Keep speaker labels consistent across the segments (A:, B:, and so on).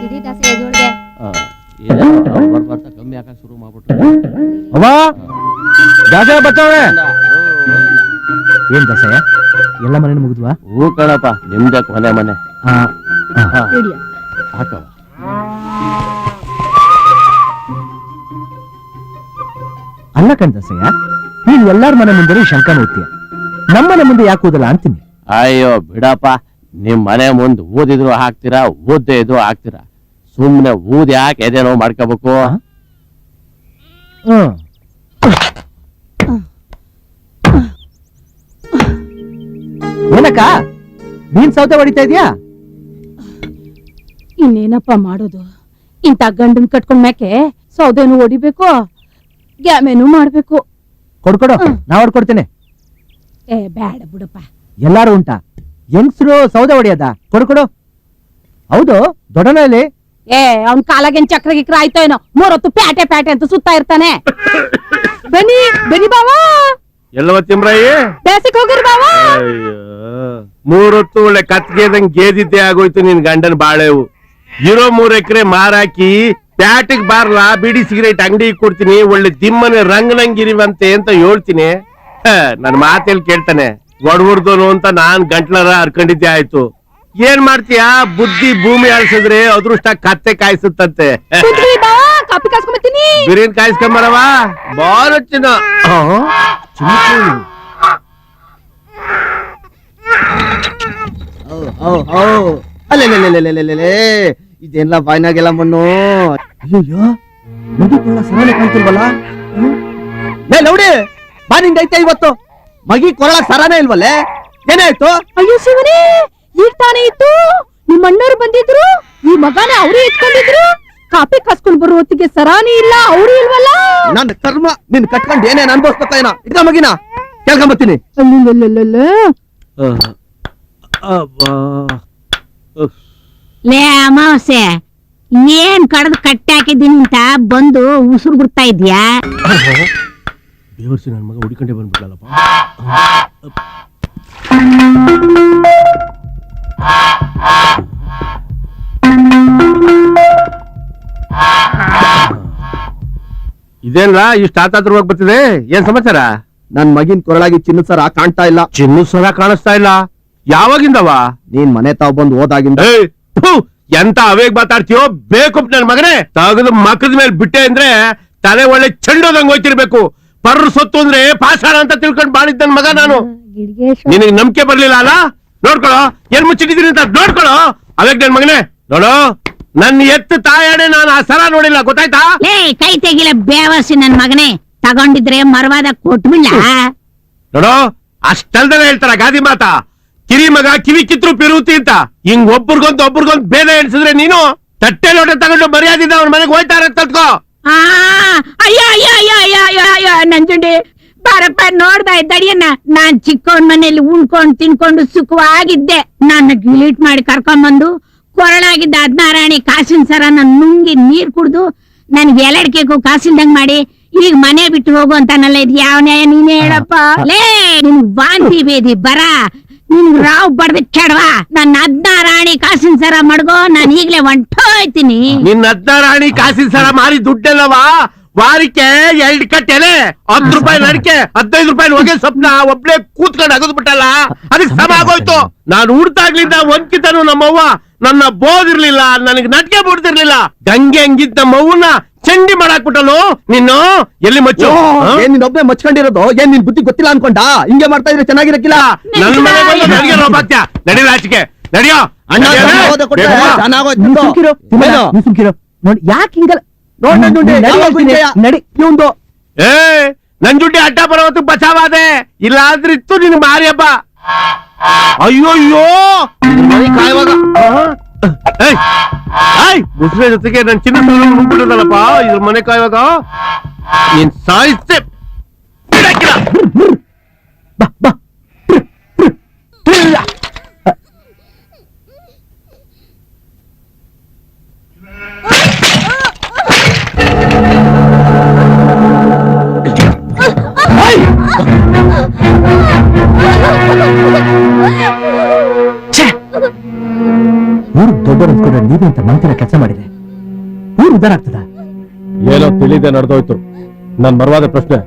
A: ತಿಳಿ ದಾಸೆ ಎದೊಳ್ಗೆ
B: ಬರ್ಬರ್ತಾ ಕಮ್ಮಿ ಹಾಕಕ್ ಶುರು ಮಾಡ್ಬಿಟ್ರು
C: ಅವ್ವ ದಾಸಯ್ಯ ಬತ್ತವ್ರೆ ಏನ್ ದಾಸೆ ಎಲ್ಲ ಮನೆ ಮುಗಿದ್ವಾ
B: ಹೂ ಕಣಪ್ಪ ನಿಮ್ದೆ ಮನೆ
C: ಮನೆ.
B: ಹಾ,
A: ಹಿಡಿಯ
B: ಹಾಕವ
C: ಅಲ್ಲ ಕಣ್ ದಾಸಯ್ಯ ನೀನ್ ಎಲ್ಲಾರ ಮನೆ ಮುಂದೆ ಶಂಕ ಓದ್ತೀಯ ನಮ್ಮನೆ ಮುಂದೆ ಯಾಕೆ ಓದಲ್ಲ ಅಂತೀನಿ
B: ಅಯ್ಯೋ ಬಿಡಪ್ಪ ನಿಮ್ ಮನೆ ಮುಂದೆ ಓದಿದ್ರು ಹಾಕ್ತೀರಾ ಓದ್ದೇ ಇದ್ರು ಹಾಕ್ತೀರಾ ಸುಮ್ನೆ ಊದ್ ಯಾಕೆ ಎದೆ ನೋವು ಮಾಡ್ಕೋಬೇಕು?
C: ಹ್ಮ್ ಏನಕ್ಕ? ನೀನ್ ಸೌದೆ ಹೊಡಿತಾ ಇದೀಯಾ?
A: ಇನ್ನೇನಪ್ಪ ಮಾಡೋದು? ಇಂತ ಗಂಡನ್ ಕಟ್ಕೊಂಡ್ ಮ್ಯಾಕೆ ಸೌದೆನು ಹೊಡಿಬೇಕು ಗ್ಯಾಮೇನು ಮಾಡ್ಬೇಕು.
C: ಕೊಡ್ಕೊಡು ನಾ ಹೊಡ್ಕೊಡ್ತೇನೆ
A: ಏ ಬ್ಯಾಡ ಬಿಡಪ್ಪ.
C: ಎಲ್ಲಾರು ಉಂಟಾ? ಯಂಗ್ಸ್ರು ಸೌದೆ ಹೊಡಿಯದ? ಕೊಡ್ಕೊಡು ಹೌದು ದೊಡ್ಡನಲ್ಲಿ
A: ಏ ಅವ್ನ್ ಕಾಲಾಗೇನ್ ಚಕ್ರ ಗಿಕ್ರ ಆಯ್ತೋ ಏನೋ? ಮೂರೊತ್ತು ಪ್ಯಾಟೆ ಪ್ಯಾಟೆ ಅಂತ ಸುತ್ತಾ ಇರ್ತಾನೆ. ಬನ್ನಿ ಬನ್ನಿ ಬಾವಾ.
D: ಎಲ್ಲವ ತಿಮ್ರಾಯಿ?
A: ಬೇಸಿಕ್ ಹೋಗಿರ್ ಬಾವಾ.
D: ಮೂರೊತ್ತು ಒಳ್ಳೆ ಕತ್ಗೆದಂಗ್ ಗೇದಿದ್ದೆ ಆಗೋಯ್ತು ನಿನ್ ಗಂಡನ್ ಬಾಳೆವು. ಇರೋ ಮೂರ್ ಎಕರೆ ಮಾರಾಕಿ ಪ್ಯಾಟಿಗ್ ಬಾರ್ಲಾ ಬಿಡಿ ಸಿಗರೇಟ್ ಅಂಗಡಿ ಕೊಡ್ತೀನಿ ಒಳ್ಳೆ ದಿಮ್ಮನೆ ರಂಗನಂಗಿರಿವಂತೆ ಅಂತ ಹೇಳ್ತೀನಿ. ನನ್ ಮಾತೆಲ್ ಕೇಳ್ತಾನೆ ಒಡ್ಬುಡ್ದೋನು ಅಂತ ನಾನ್ ಗಂಟ್ಲರ ಹರ್ಕೊಂಡಿದ್ದೆ ಆಯ್ತು. ಏನ್ ಮಾಡ್ತೀಯಾ? ಬುದ್ಧಿ ಭೂಮಿ ಅಳಿಸಿದ್ರೆ ಅದೃಷ್ಟ ಕತ್ತೆ ಕಾಯಿಸುತ್ತಂತೆ.
A: ಕಾಸ್ಕೊಂಬತ್ತೀನಿ.
D: ಬಿರಿಯಾನಿ ಕಾಯಿಸ್ಕೊಂಬರವ? ಬಾರು ಚಿನ್ನ
E: ಅಲ್ಲೇ ಇದೆಲ್ಲ ಬಾಯ್ನಾಗೆಲ್ಲ ಮಣ್ಣು.
C: ಅಯ್ಯೋ ನದಿ ಕೊಳ್ಳ ಸರಳೆ ಕಾಣ್ತಿಲ್ವಲ್ಲ?
E: ಲೌಡಿ ಬಾ ನಿಂದೈತೆ ಇವತ್ತು? ಮಗಿ ಕೊರಳ ಸರಾನೇ ಇಲ್ವಲ್ಲೇ? ಏನಾಯ್ತು?
A: ಅಯ್ಯೋ ಶಿವನೇ ತಾನೇ ಇತ್ತು. ನಿಮ್ಮ ಅಣ್ಣವ್ರು ಬಂದಿದ್ರು? ಈ ಮಗನ ಅವ್ರೇ ಇಟ್ಕೊಂಡಿದ್ರು ಕಾಪಿ ಕಾಸ್ಕೊಂಡ್ ಬರೋ ಹೊತ್ತಿಗೆ ಸರಾನಿ ಇಲ್ಲ ಅವ್ರು ಇಲ್ವಲ್ಲ?
E: ನನ್ನ ಕರ್ಮ ನಿನ್ ಕಟ್ಕೊಂಡ್ ಏನೇನ್ ಅನ್ಭವಿಸ್ಬೇಕ ಏನ ಮಗಿನ? ಕೇಳ್ಕೊಂಬತ್ತೀನಿ.
A: ಅಲ್ಲಲ್ಲಲ್ಲಲ್ಲ.
F: ಲೇ ಅಮಾವಾಸ್ಯೆ ಏನ್ ಕಡ್ದು ಕಟ್ಟಿ ಹಾಕಿದ್ದೀನಿ ಅಂತ ಬಂದು ಉಸಿರು ಬಿಡ್ತಾ ಇದ್ಯಾ?
D: ದೇವರ್ಸಿ ನನ್ನ ಮಗ ಹುಡುಕೊಂಡೆ ಬಂದ್ಬಿಟ್ಲಲ್ಲಪ್ಪ. ಇದೇನ್ರಾ ಇಷ್ಟ ಆತಾತ್ರವಾಗಿ ಬರ್ತಿದೆ? ಏನ್ ಸಮಾಚಾರ?
E: ನನ್ ಮಗಿನ್ ಕೊರಳಾಗಿ ಚಿನ್ನ ಸರ ಕಾಣ್ತಾ ಇಲ್ಲ.
D: ಚಿನ್ನ ಸರ ಕಾಣಿಸ್ತಾ ಇಲ್ಲ. ಯಾವಾಗಿಂದವ?
E: ನೀನ್ ಮನೆ ತಾವ್ ಬಂದು ಹೋದಾಗಿಂದ
D: ಎಂತ ಅವೇಗ್ ಮಾತಾಡ್ತೀಯೋ? ಬೇಕು ನನ್ ಮಗನೇ. ತಗದು ಮಕ್ಕದ ಮೇಲೆ ಬಿಟ್ಟೆ ಅಂದ್ರೆ ತಲೆ ಒಳ್ಳೆ ಚೆಂಡೋದಂಗ್ ಹೋಯ್ತಿರ್ಬೇಕು. ಪರ್ರ ಸೊತ್ತು ಅಂದ್ರೆ ಪಾಷಾಣ ಅಂತ ತಿಳ್ಕೊಂಡ್ ಬಾಳಿದ್ದ ನನ್ ಮಗ ನಾನು. ನಿನಗೆ ನಂಬಿಕೆ ಬರ್ಲಿಲ್ಲ ಅಲ್ಲ? ನೋಡ್ಕೊಳೋ ಏನ್ ಮುಚ್ಚಿಟ್ಟಿದೀನಿ ಅಂತ ನೋಡ್ಕೊಳೋ ಅವಾಗ ನನ್ ಮಗನೇ ನೋಡು. ನನ್ನ ಎತ್ತು ತಾಯಾಡೆ ನಾನು ಆ ಸರ ನೋಡಿಲ್ಲ ಗೊತ್ತಾಯ್ತಾ?
F: ಲೇ ಕೈ ತೆಗಿಲ ಬೇವಾಸಿ ನನ್ ಮಗನೇ. ತಗೊಂಡಿದ್ರೆ ಮರವಾದ ಕೊಟ್ಬಿಡ್ಲ.
D: ನೋಡು ಅಷ್ಟಲ್ದಲ್ಲ ಹೇಳ್ತಾರ ಗಾದಿ ಮಾತ. ಕಿರಿ ಮಗ ಕಿವಿ ಕಿತ್ರು ಪಿರುತಿ ಅಂತ. ಹಿಂಗ್ ಒಬ್ರಿಗೊಂದ್ ಒಬ್ರಿಗೊಂದ್ ಭೇದ ಎಣಿಸಿದ್ರೆ ನೀನು ತಟ್ಟೆ ಲೋಟ ತಗೊಂಡು ಮರ್ಯಾದಿಂದ ಅವ್ರ ಮನೆಗೆ ಹೋಯ್ತಾರ ತತ್ಕೋ
F: ಆ ಅಯ್ಯೋ ಅಯ್ಯೋ ಅಯ್ಯೋ ಅಯ್ಯೋ ಅಯ್ಯೋ ಅಯ್ಯೋ ನಂಜುಂಡಿ. ಬಾರಪ್ಪ ನೋಡ್ದ ಇದ್ದಡಿಯನ್ನ ನಾನ್ ಚಿಕ್ಕವನ್ ಮನೇಲಿ ಉಣ್ಕೊಂಡ್ ತಿನ್ಕೊಂಡು ಸುಖವಾಗಿದ್ದೆ. ನನ್ನ ಗಿಲೀಟ್ ಮಾಡಿ ಕರ್ಕೊಂಬಂದು ಕೊರಳಾಗಿದ್ದ ಹದ್ನಾರಾಣಿ ಕಾಸಿನ ಸರ ನನ್ ನುಂಗಿ ನೀರ್ ಕುಡ್ದು ನನ್ಗೆ ಎಲಡ್ಕೇಕು ಕಾಸಿಲ್ದಂಗ್ ಮಾಡಿ ಈಗ ಮನೆ ಬಿಟ್ಟು ಹೋಗು ಅಂತಾನಲ್ಲ ಇದ್ ಯಾವ ನ್ಯಾಯ ನೀನೇ ಹೇಳಪ್ಪ? ಲೇ ನಿನ್ ವಾಂತಿ ಬೇದಿ ಬರ. ನಿನ್ ರಾವ್ ಬಡ್ದ ಕೆಡವಾ. ನನ್ನ ಹದ್ನಾರಾಣಿ ಕಾಸಿನ ಸರ ಮಡ್ಗೋ ನಾನ್ ಈಗ್ಲೇ ಹೊಂಟೋಯ್ತೀನಿ
D: ನಿನ್ನ ಹದ್ನಾರಾಣಿ ಕಾಸಿನ ಸರ ಮಾರಿ ದುಡ್ಡೆಲ್ಲವ? ವಾರಕ್ಕೆ ಎರಡ್ ಕಟ್ಟೆಲೆ ಹತ್ತು ರೂಪಾಯಿ ನಡಿಕೆ ಹದಿನೈದು ರೂಪಾಯಿ ಹೋಗಿ ಸ್ವಪ್ನ ಒಬ್ಳೆ ಕೂತ್ಕೊಂಡು ಅಗದ್ ಬಿಟ್ಟಲ್ಲ. ಅದಕ್ಕೆ ಸಮ ಆಗೋಯ್ತು. ನಾನು ಹುಡ್ತಾಗ್ಲಿಂದ ಒಂದ್ಕಿತನು ನಮ್ಮವ್ವ. ನನ್ನ ಬೋದಿರ್ಲಿಲ್ಲ ನನಗೆ ನಟಿಕೆ ಬಿಡ್ತಿರ್ಲಿಲ್ಲ ಗಂಗೆ ಹಂಗಿದ್ದ ನಮ್ಮವ್ವನ ಚಂಡಿ ಮಾಡಾಕ್ಬಿಟ್ಟನು ನಿನ್ನು ಎಲ್ಲಿ ಮಚ್ಚು?
E: ಏನ್ ನೀನ್ ಒಬ್ಬನೇ ಮಚ್ಕೊಂಡಿರೋದು? ಏನ್ ನಿನ್ ಬುದ್ಧಿ ಗೊತ್ತಿಲ್ಲ ಅನ್ಕೊಂಡ? ಹಿಂಗೆ ಮಾಡ್ತಾ ಇದ್ರೆ ಚೆನ್ನಾಗಿರಕ್ಕಿಲ್ಲ?
D: ನನ್ನ ಮನೆ ಬಂದು ನನಗೆ? ನಡಿ ಆಚೆಗೆ. ನಡಿಯೋ.
E: ಅಣ್ಣ
C: ಸುಮ್ಕಿರು. ನೋಡಿ ಯಾಕೆ ಹಿಂಗಲ್ಲ
E: ನೋಡ್ ನಂಜುಂಡಿ,
C: ನಡಿ
E: ಯಾವಾಗ
C: ಹೇಳ್ತೀನಿ,
E: ವಿಜಯ?
C: ನಡಿ
E: ಇವ್ನ್ದು.
D: ಏ ನನ್ ದುಡ್ಡಿ ಅಡ್ಡ ಬರೋತ್ತು ಬಚಾವಾದೆ ಇಲ್ಲ ಆದ್ರೆ ಇತ್ತು ನಿನ್ ಮಾರಿ ಹಬ್ಬ ಅಯ್ಯೋ ಅಯ್ಯೋ ಮನೆ ಕಾಯುವಾಗ ಮುಸ್ರೆ ಜೊತೆಗೆ ನನ್ ಚಿನ್ನ ನುಗ್ಬಿಟ್ಟದಲ್ಲಪ್ಪ ಇದ್ರ ಮನೆ ಕಾಯುವಾಗ ನೀನ್ ಸಾಯಿಸ್ತೆ ಬಿಡಕ್ಕಿಲ್ಲ.
C: ಬಾ ಬಾ ಅಂದ್ಕೊಂಡ್ರೆ ನೀವೇ ಅಂತ ಮಂತ್ರ ಕೆಲಸ ಮಾಡಿದೆ ಊರು ಉದ್ದಾರ ಆಗ್ತದ?
D: ಏನೋ ತಿಳಿದೆ ನಡೆದೋಯ್ತು. ನನ್ ಮರವಾದ ಪ್ರಶ್ನೆ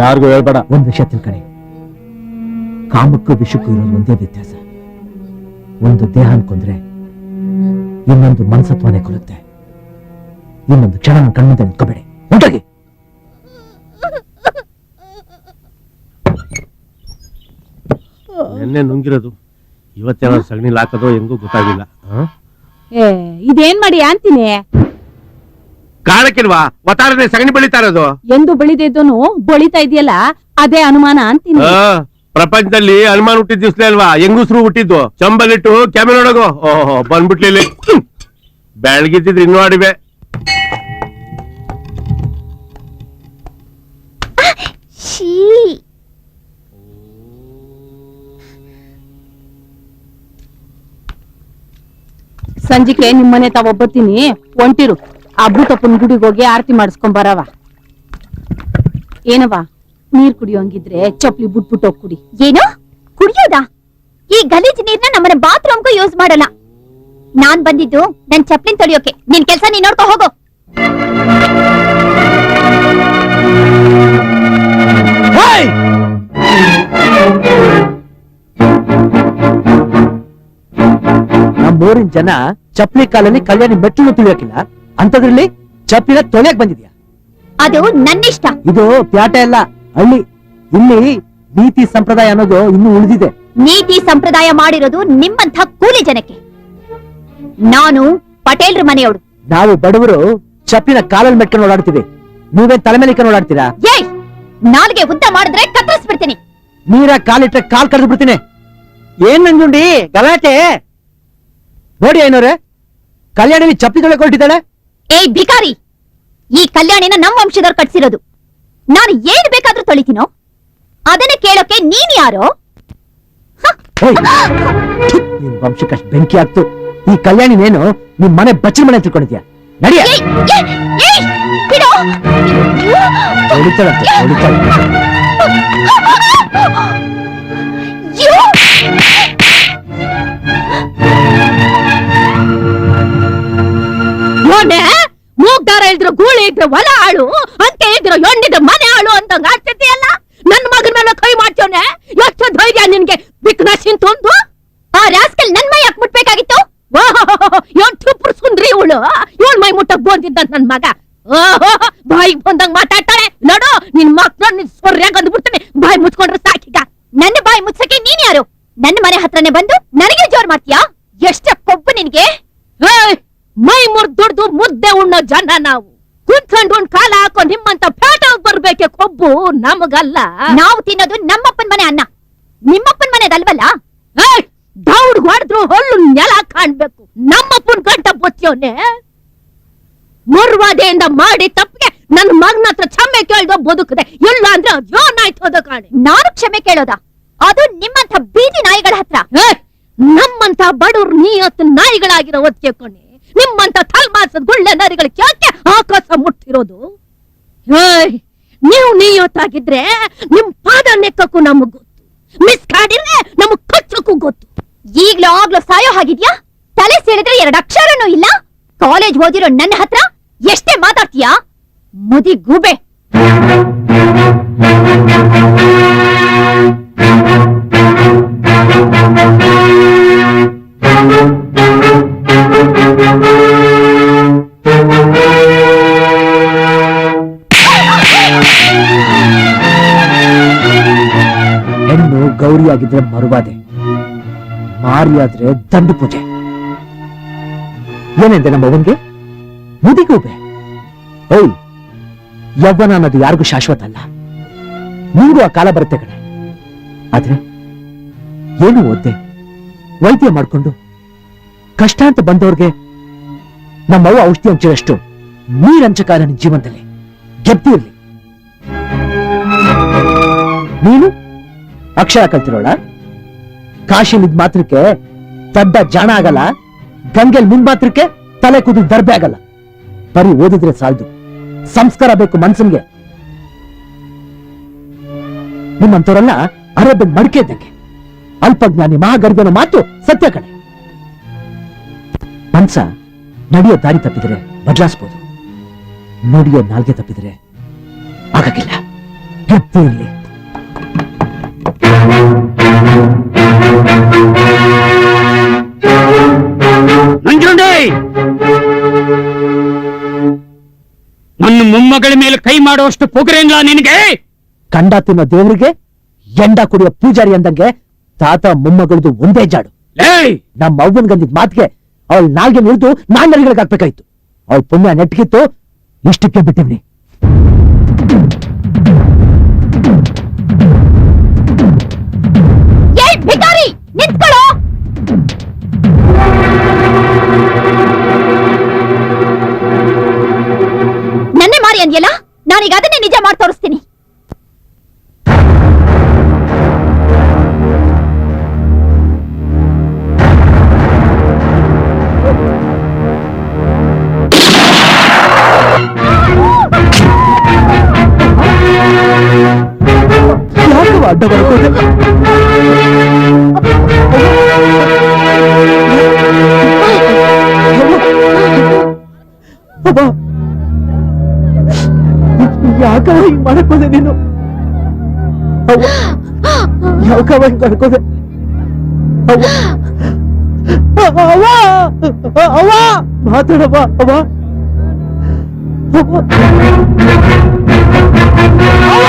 D: ಯಾರಿಗೂ ಹೇಳ್ಬೇಡ.
C: ಒಂದ್ ವಿಷಯ ತಿಳ್ಕಣಿ ಕಾಮಕ್ಕೂ ವಿಷಕ್ಕೂ ಇರೋದು ಒಂದೇ ವ್ಯತ್ಯಾಸ. ಒಂದು ದೇಹ ಅನ್ಕೊಂಡ್ರೆ ಇನ್ನೊಂದು ಮನಸತ್ವನೇ ಕೊಡುತ್ತೆ. ಇನ್ನೊಂದು ಕ್ಷಣ ನನ್ನ ಕಣ್ಣಿಂದ ನಿಂತ್ಕೋಬೇಡಿ. ಉಂಟಾಗಿ
D: ಎಣ್ಣೆ ನುಂಗಿರೋದು ಇವತ್ತೇನೋ ಸಗಣಿ ಹಾಕೋದು ಹೆಂಗೂ ಗೊತ್ತಾಗಿಲ್ಲ?
A: ಏ ಇದೇನ್ ಮಾಡಿ ಅಂತೀನಿ?
D: ಕಾಣಕ್ಕಿಲ್ವಾ ವತಾರನೆ ಸಗಣಿ ಬೆಳಿತಾ ಇರೋದು.
A: ಎಂದು ಬೆಳಿದಿದ್ದನು ಬಳಿತಾ ಇದೆಯಲ್ಲ ಅದೇ ಅನುಮಾನ ಅಂತೀನಿ.
D: ಆ, ಪ್ರಪಂಚದಲ್ಲಿ ಅನುಮಾನ ಹುಟ್ಟಿದ ದಿವಸ ಅಲ್ವಾ? ಹೆಂಗುಸ್ರು ಹುಟ್ಟಿದ್ದು? ಚಂಬಲಿಟ್ಟು ಕ್ಯಾಮೆರಾ ನೋಡೋದು ಓಹೋ ಬಂದ್ಬಿಟ್ಲಿ ಬೆಳಗಿದ್ದಿದ್ರೆ ಇನ್ನೂ ಆಡಿವೆ.
G: ಶೀ
A: ಸಂಜಿಕೆ ನಿಮ್ಮನೆ ತಾವ ಒಬ್ಬತ್ತೀನಿ. ಒಂಟಿರು ಆ ಭೂತಪ್ಪನ ಗುಡಿಗೆ ಹೋಗಿ ಆರತಿ ಮಾಡಿಸ್ಕೊಂಡ್ ಬರವ ಏನವ ನೀರ್ ಕುಡಿಯೋಂಗಿದ್ರೆ ಚಪ್ಲಿ ಬಿಟ್ಬಿಟ್ಟು ಹೋಗ್ ಕುಡಿ.
G: ಏನು? ಕುಡಿಯೋದಾ? ಈ ಗಲೀಜ್ ನೀರ್ನ ನಮ್ಮನೆ ಬಾತ್ರೂಮ್ಗೂ ಯೂಸ್ ಮಾಡಲ್ಲ. ನಾನ್ ಬಂದಿದ್ದು ನನ್ ಚಪ್ಲಿನ್ ತೊಳಿಯೋಕೆ. ನಿನ್ ಕೆಲ್ಸ ನೀನ್ ನೋಡ್ಕೊ ಹೋಗು.
C: ನಮ್ಮೂರಿನ ಜನ ಚಪ್ಪಲಿ ಕಾಲಲ್ಲಿ ಕಲ್ಯಾಣಿ ಮೆಟ್ಟಲು ತಿಳಿಯೋಕಿಲ್ಲ? ಅಂತದ್ರಲ್ಲಿ ಚಪ್ಪಲಿನ ತೊಳೆಯಕ್ ಬಂದಿದ್ಯಾ?
G: ಅದು ನನ್ನಿಷ್ಟ.
C: ಇದು ಪ್ಯಾಟೆ ಅಲ್ಲ ಹಳ್ಳಿ. ಇಲ್ಲಿ ನೀತಿ ಸಂಪ್ರದಾಯ ಅನ್ನೋದು ಇನ್ನೂ ಉಳಿದಿದೆ.
G: ನೀತಿ ಸಂಪ್ರದಾಯ ಮಾಡಿರೋದು ನಿಮ್ಮಂಥ ಕೂಲಿ ಜನಕ್ಕೆ. ನಾನು ಪಟೇಲ್ರ ಮನೆಯವಳು.
C: ನಾವು ಬಡವರು ಚಪ್ಪಿನ ಕಾಲಲ್ಲಿ ಮೆಟ್ಕೊಂಡು ಓಡಾಡ್ತೀವಿ. ನೀವೇ ತಲೆ ಮೇಲೆ ಓಡಾಡ್ತೀರಾ?
G: ಏಯ್! ನಾಲ್ಗೆ ಉದ್ದ ಮಾಡಿದ್ರೆ ಕತ್ತರಿಸ್ಬಿಡ್ತೀನಿ.
C: ನೀರ ಕಾಲಿಟ್ರೆ ಕಾಲ್ ಕಡ್ದು ಬಿಡ್ತೀನಿ. ಏನ್ ನಂಜುಂಡಿ ಗಲಾಟೆ? ನೋಡಿ ಏನೋರೆ ಕಲ್ಯಾಣಿ ಚಪ್ಪಲಿ ತೊಳೆ
G: ಏ ಬಿಕಾರಿ ಈ ಕಲ್ಯಾಣಿನ ನಮ್ಮ ವಂಶದವ್ರು ಕಟ್ಸಿರೋದು. ನಾನು ಏನ್ ಬೇಕಾದ್ರೂ ತೊಳಿತೀನೋ ಅದನ್ನ ಕೇಳೋಕೆ ನೀನ್ ಯಾರೋ?
C: ನಿನ್ ವಂಶಕ್ಕಷ್ಟು ಬೆಂಕಿ ಆಗ್ತು. ಈ ಕಲ್ಯಾಣಿನೇನು ನಿಮ್ ಮನೆ ಬಚ್ಚಲ ಮನೆ ತಿಳ್ಕೊಂಡಿದ್ಯಾ ನಡಿಯ. ಹೊಡಿತಾಳಂತೆ
A: ಇದ್ರೆ ಹೊಲ ಆಳು, ಅಂತ ಇದ್ರೆ ಹೆಣ್ಣಿದ್ರೆ ಮನೆ ಆಳು ಅಂತಂಗ ಆಗ್ತಿದೆಯಲ್ಲ ನನ್ ಮಗನ ಮೇಲೆ ಕೈ ಮಾಡ್ತೇವನೆ? ಎಷ್ಟು ಧೈರ್ಯ ನಿನ್ಗೆ? ಬಿಕ್ನ ಸಿಂತೊಂದು
G: ಆ ರಾಸ್ಕಲ್ ನನ್ ಮೈ ಯಾಕೆ ಮುಟ್ಬೇಕಾಗಿತ್ತು?
A: ಎಷ್ಟು ಸುಂದ್ರಿ ಇವಳು? ಇವಳು ಮೈ ಮುಟ್ಟಕ್ ಬಂದಿದ್ದ ನನ್ ಮಗ? ಓಹೋ ಬಾಯಿಗೆ ಬಂದಂಗ ಮಾತಾಡ್ತಾಳೆ. ನೋಡು, ನಿನ್ ಮಕ್ಳು ನಿನ್ ಸೊರ್ಯಾಗ ಅಂದ್ಬಿಡ್ತಾನೆ ಬಾಯಿ ಮುಚ್ಕೊಂಡ್ರೆ ಸಾಕೀಗ
G: ನನ್ನ ಬಾಯಿ ಮುಚ್ಚಕ್ಕೆ ನೀನ್ ಯಾರು? ನನ್ನ ಮನೆ ಹತ್ರನೇ ಬಂದು ನನಗೆ ಜೋರ್ ಮಾಡ್ತೀಯಾ? ಎಷ್ಟ ಕೊಬ್ಬು ನಿನ್ಗೆ?
A: ಮೈ ಮುರ್ದುಡ್ದು ಮುದ್ದೆ ಉಣ್ಣೋ ಜನ ನಾವು. ಕುಂತ್ಕೊಂಡು ಒಂದ್ ಕಾಲ ಹಾಕೊಂಡ್ ನಿಮ್ಮಂತ ಪೇಟ ಬರ್ಬೇಕೆ ಕೊಬ್ಬು ನಮಗಲ್ಲ.
G: ನಾವು ತಿನ್ನೋದು ನಮ್ಮಪ್ಪನ್ ಮನೆ ಅನ್ನ. ನಿಮ್ಮಪ್ಪನ್ ಮನೆದಲ್ವಲ್ಲ?
A: ದೌಡ್ ಹೊಡೆದ್ರು ಹೊಳ್ಳು ನೆಲ ಕಾಣ್ಬೇಕು. ನಮ್ಮಪ್ಪನ್ ಗಂಟ ಬೊತ್ತಿಯೋನೆ. ಮುರ್ವಾದೆಯಿಂದ ಮಾಡಿ ತಪ್ಪಿಗೆ ನನ್ನ ಮಗನ ಹತ್ರ ಕ್ಷಮೆ ಕೇಳ್ದೋ ಬದುಕದೆ. ಇಲ್ಲ ಅಂದ್ರೆ ಅದ್ಯೋನಾಯ್ತು ಅದ ಕಾಣಿ.
G: ನಾನು ಕ್ಷಮೆ ಕೇಳೋದ? ಅದು ನಿಮ್ಮಂತ ಬೀದಿ ನಾಯಿಗಳ ಹತ್ರ.
A: ನಮ್ಮಂತ ಬಡವ್ರು ನೀಯತ್ತು ನಾಯಿಗಳಾಗಿರೋ ಒತ್ಕೆಕೊಂಡೆ ನಿಮ್ಮಂತ ತಲ್ಮಾಸದ ಗುಳ್ಳೆ ನರಿಗಳಿಗೆ ಯಾಕೆ ಆಕಾಶ ಮುಟ್ಟಿರೋದು? ನೀವು ನೀಯೋತಾಗಿದ್ರೆ ನಿಮ್ ಪಾದ ನೆಕ್ಕಕ್ಕೂ ನಮಗ್ ಗೊತ್ತು. ಮಿಸ್ ಕಾಡಿದ್ರೆ ನಮಗ್ ಕಚ್ಚಕ್ಕೂ ಗೊತ್ತು.
G: ಈಗ್ಲೂ ಆಗ್ಲೂ ಸಾಯೋ ಹಾಗಿದ್ಯಾ? ತಲೆ ಸೇರಿದ್ರೆ ಎರಡು ಅಕ್ಷರನೂ ಇಲ್ಲ? ಕಾಲೇಜ್ ಓದಿರೋ ನನ್ನ ಹತ್ರ ಎಷ್ಟೇ ಮಾತಾಡ್ತೀಯಾ? ಮುದಿ ಗೂಬೆ.
C: ಹೆಣ್ಣು ಗೌರಿಯಾಗಿದ್ರೆ ಮರುವಾದೆ, ಮಾರಿಯಾದ್ರೆ ದಂಡು ಪೂಜೆ ಏನೆಂದೆ ನಮ್ಮ ಅವನ್ಗೆ? ಮುದಿಗೂಬೆ. ಓಯ್ ಯವ್ವನ ಅನ್ನೋದು ಯಾರಿಗೂ ಶಾಶ್ವತ ಅಲ್ಲ ನೀರು ಆ ಕಾಲ ಬರುತ್ತೆ ಕಣೆ. ಆದ್ರೆ ಏನು ಓದ್ದೆ ವೈದ್ಯ ಮಾಡ್ಕೊಂಡು ಕಷ್ಟ ಅಂತ ಬಂದವ್ರಿಗೆ ನಮ್ಮವ್ವ ಔಷಧಿ ಹಂಚಿರಷ್ಟು ನೀರಂಚಕಾಲ ನಿನ್ ಜೀವನದಲ್ಲಿ ಗೆದ್ದಿರಲಿ. ನೀನು? ಅಕ್ಷರ ಕಲ್ತಿರೋಳ? ಕಾಶಿಲಿದ್ ಮಾತ್ರಕ್ಕೆ ದಡ್ಡ ಜಾಣ ಆಗಲ್ಲ, ಗಂಗೆಲ್ ಮುಂದ್ ಮಾತ್ರಕ್ಕೆ ತಲೆ ಕೂದಲು ದರ್ಬೆ ಆಗಲ್ಲ. ಬರೀ ಓದಿದ್ರೆ ಸಾಲದು. ಸಂಸ್ಕಾರ ಬೇಕು ಮನ್ಸನ್ಗೆ. ನಿಮ್ಮಂತವರೆಲ್ಲ ಅರೇಬಿಯನ್ ಮಡಿಕೆ ಇದ್ದಂಗೆ. ಅಲ್ಪಜ್ಞಾನಿ ಮಹಾಗರ್ಭನ ಮಾತು ಸತ್ಯ ಕಡೆ ಮನ್ಸ ನಡೆಯೋ ದಾರಿ ತಪ್ಪಿದ್ರೆ ಬದಲಾಯಿಸಬಹುದು ನುಡಿಯೋ ನಾಲ್ಗೆ ತಪ್ಪಿದ್ರೆ ಆಗಕ್ಕಿಲ್ಲ ಇರ್ಲಿ
H: ನಂಜುಂಡೆ ನನ್ನ ಮೊಮ್ಮಗಳ ಮೇಲೆ ಕೈ ಮಾಡುವಷ್ಟು ಪೊಗರೇನ್ಲ ನಿನಗೆ?
C: ಕಂಡ ತಿನ್ನೋ ದೇವ್ರಿಗೆ ಎಂಡ ಕುಡಿಯೋ ಪೂಜಾರಿ ಅಂದಂಗೆ ತಾತ ಮೊಮ್ಮಗಳದು ಒಂದೇ ಜಾಡು. ನಮ್ಮ ಅವ್ವನ್ ಗಂದಿದ್ ಮಾತ್ಗೆ ಅವಳ ನಾಲ್ಗೆ ನಿಲ್ದು ನಾನ್ ನರಿಗಳಿಗೆ ಹಾಕ್ಬೇಕಾಯ್ತು. ಅವಳ ಪುಣ್ಯ ನೆಟ್ಗಿತ್ತು ಇಷ್ಟಕ್ಕೆ ಬಿಟ್ಟಿವ್ನಿ.
G: ನನ್ನೇ ಮಾರಿ ಅಂದ್ಯಲ್ಲ ನಾನೀಗ ಅದನ್ನೇ ನಿಜ ಮಾಡಿ ತೋರಿಸ್ತೀನಿ
C: ಯಾಕವ್ವ ಯಾಕವ್ವ ಹಿಂಗ್ ಮಾಡಕೋದೆ ನೀನು. ಯಾಕವ್ವ ಹಿಂಗ್ ಮಾಡ್ಕೋದೆ ಮಾತಾಡವ ಅವ ಅವ್ವ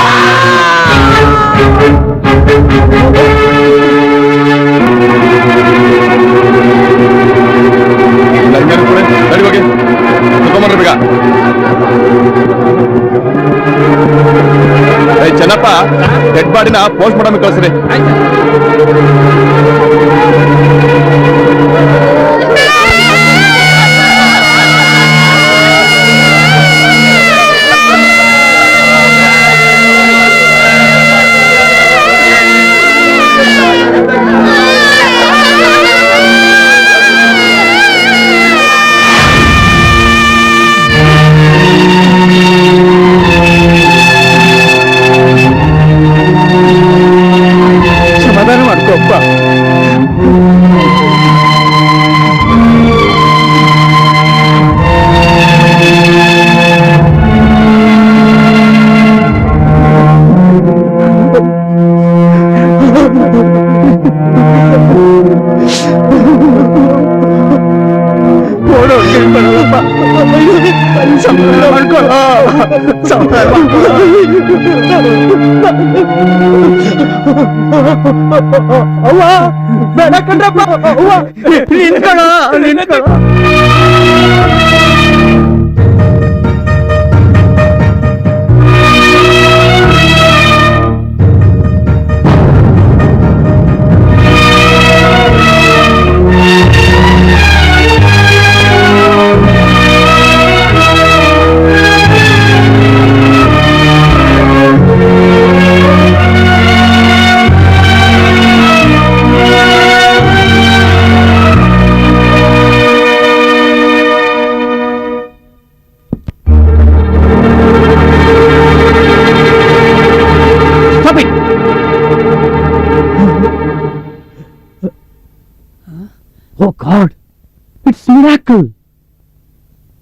D: ಚೆನ್ನಪ್ಪ ಡೆಡ್ ಬಾಡಿನ ಪೋಸ್ಟ್ ಮಾಡಮ್ ಕಳ್ಸ್ರಿ
C: ಅವ್ವ ಬೇಡ ಕಣ್ರಪ್ಪ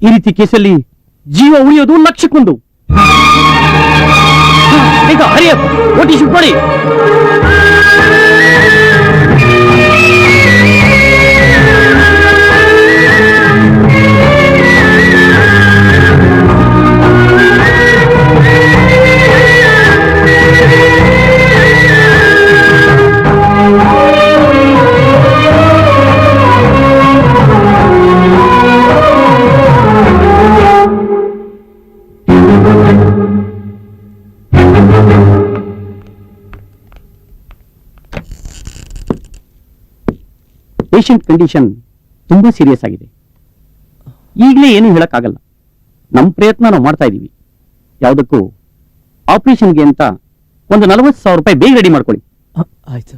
H: ಈ ರೀತಿ ಕೇಸಲ್ಲಿ ಜೀವ ಉಳಿಯೋದು ಲಕ್ಷಕ್ಕೊಂದು ಈಗ ಹರಿಯಪ್ಪ. ಓಟಿ ಶುಟ್ ಮಾಡಿ. ಪೇಷಂಟ್ ಕಂಡೀಷನ್ ತುಂಬಾ ಸೀರಿಯಸ್ ಆಗಿದೆ. ಈಗಲೇ ಏನು ಹೇಳಕ್ಕಾಗಲ್ಲ. ನಮ್ಮ ಪ್ರಯತ್ನ ನಾವು ಮಾಡ್ತಾ ಇದ್ದೀವಿ ಯಾವುದಕ್ಕೂ ಆಪರೇಷನ್ಗೆ ಅಂತ ಒಂದು ನಲವತ್ತು ಸಾವಿರ ರೂಪಾಯಿ ಬೇಗ ರೆಡಿ ಮಾಡ್ಕೊಳ್ಳಿ.
C: ಆಯ್ತು.